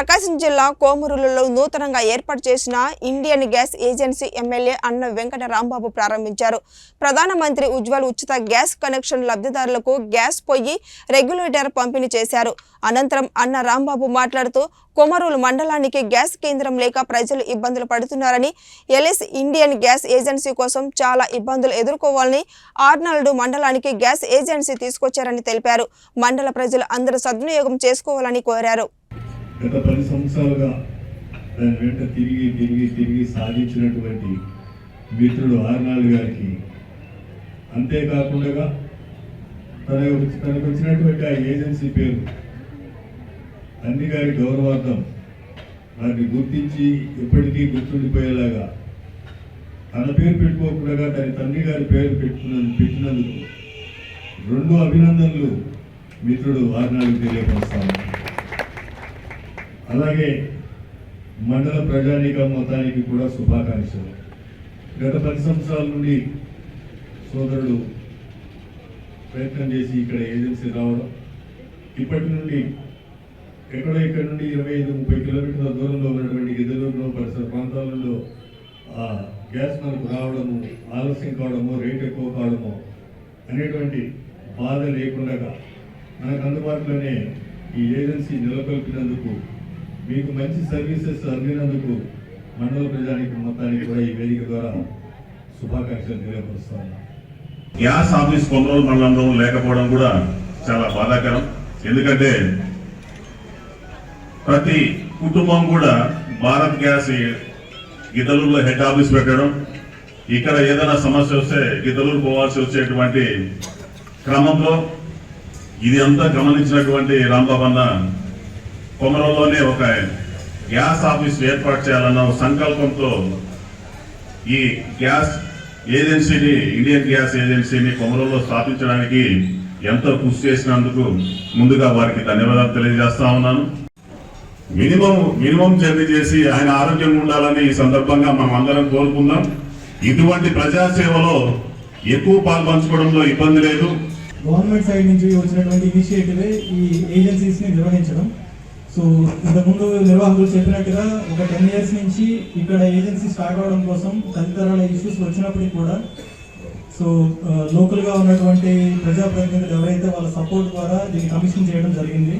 ప్రకాశం జిల్లా కోమరులలో నూతనంగా ఏర్పాటు చేసిన ఇండియన్ గ్యాస్ ఏజెన్సీ ఎమ్మెల్యే అన్న వెంకట రాంబాబు ప్రారంభించారు. ప్రధానమంత్రి ఉజ్వల్ ఉచిత గ్యాస్ కనెక్షన్ లబ్ధిదారులకు గ్యాస్ పొయ్యి రెగ్యులేటర్ పంపిణీ చేశారు. అనంతరం అన్న రాంబాబు మాట్లాడుతూ కొమరూలు మండలానికి గ్యాస్ కేంద్రం లేక ప్రజలు ఇబ్బందులు పడుతున్నారని ఎల్ఎస్ ఇండియన్ గ్యాస్ ఏజెన్సీ కోసం చాలా ఇబ్బందులు ఎదుర్కోవాలని ఆర్నాల్డ్ మండలానికి గ్యాస్ ఏజెన్సీ తీసుకొచ్చారని తెలిపారు. మండల ప్రజలు అందరూ సద్వినియోగం చేసుకోవాలని కోరారు. గత పది సంవత్సరాలుగా దాని వెంట తిరిగి తిరిగి తిరిగి సాధించినటువంటి మిత్రుడు ఆర్నాల్ గారికి అంతేకాకుండా తన తనకు వచ్చినటువంటి ఆ ఏజెన్సీ పేరు అన్ని గారి గౌరవార్థం వారిని గుర్తించి ఎప్పటికీ గుర్తుండిపోయేలాగా తన పేరు పెట్టుకోకుండా తన తండ్రి గారి పేరు పెట్టుకున్నందుకు పెట్టినందుకు రెండు అభినందనలు మిత్రుడు ఆర్నాల్కి తెలియపరుస్తాను. అలాగే మండల ప్రజానీకం మొత్తానికి కూడా శుభాకాంక్షలు. గత పది సంవత్సరాల నుండి సోదరుడు ప్రయత్నం చేసి ఇక్కడ ఏజెన్సీ రావడం ఇప్పటి నుండి ఎక్కడో ఇక్కడ నుండి ఇరవై ఐదు ముప్పై కిలోమీటర్ల దూరంలో ఉన్నటువంటి గిద్దలూరులో పరిసర ప్రాంతాలలో ఆ గ్యాస్ మనకు రావడము ఆలస్యం కావడము రేట్ ఎక్కువ కావడము అనేటువంటి బాధ లేకుండా మనకు అందుబాటులోనే ఈ ఏజెన్సీ నెలకొల్పినందుకు మీకు మంచి సర్వీసెస్ అందినందుకు మండల ప్రజానికి మొత్తానికి కూడా ఈ వేదిక ద్వారా శుభాకాంక్షలు తెలియపరుస్తాను గ్యాస్ ఆఫీస్ కొనుగోలు మండలంలో లేకపోవడం కూడా చాలా బాధాకరం. ఎందుకంటే ప్రతి కుటుంబం కూడా భారత్ గ్యాస్ గిద్దలూరులో హెడ్ ఆఫీస్ పెట్టడం ఇక్కడ ఏదైనా సమస్య వస్తే గిద్దలూరు పోవాల్సి వచ్చేటువంటి క్రమంలో ఇది అంతా గమనించినటువంటి రాంబాబు అన్న కొమరంలోనే ఒక గ్యాస్ ఆఫీస్ ఏర్పాటు చేయాలన్న ఒక సంకల్పంతో ఈ గ్యాస్ ఏజెన్సీని ఇండియన్ గ్యాస్ ఏజెన్సీని కొమరంలో స్థాపించడానికి ఎంతో కృషి చేసినందుకు ముందుగా వారికి ధన్యవాదాలు తెలియజేస్తా ఉన్నాను. మినిమం మినిమం జర్నీ చేసి ఆయన ఆరోగ్యంగా ఉండాలని ఈ సందర్భంగా మనం అందరం కోరుకుందాం. ఇటువంటి ప్రజాసేవలో ఎక్కువ పాల్పంచుకోవడంలో ఇబ్బంది లేదు. గవర్నమెంట్ సైడ్ నుంచి వచ్చినటువంటి ఇనిషియేటివే ఈ ఏజెన్సీస్ని నిర్వహించడం. సో ఇంతకుముందు నిర్వాహకులు చెప్పినట్టుగా ఒక టెన్ ఇయర్స్ నుంచి ఇక్కడ ఏజెన్సీ స్టార్ట్ అవడం కోసం తదితరాల ఇష్యూస్ వచ్చినప్పటికీ కూడా సో లోకల్గా ఉన్నటువంటి ప్రజాప్రతినిధులు ఎవరైతే వాళ్ళ సపోర్ట్ ద్వారా దీన్ని కమిషన్ చేయడం జరిగింది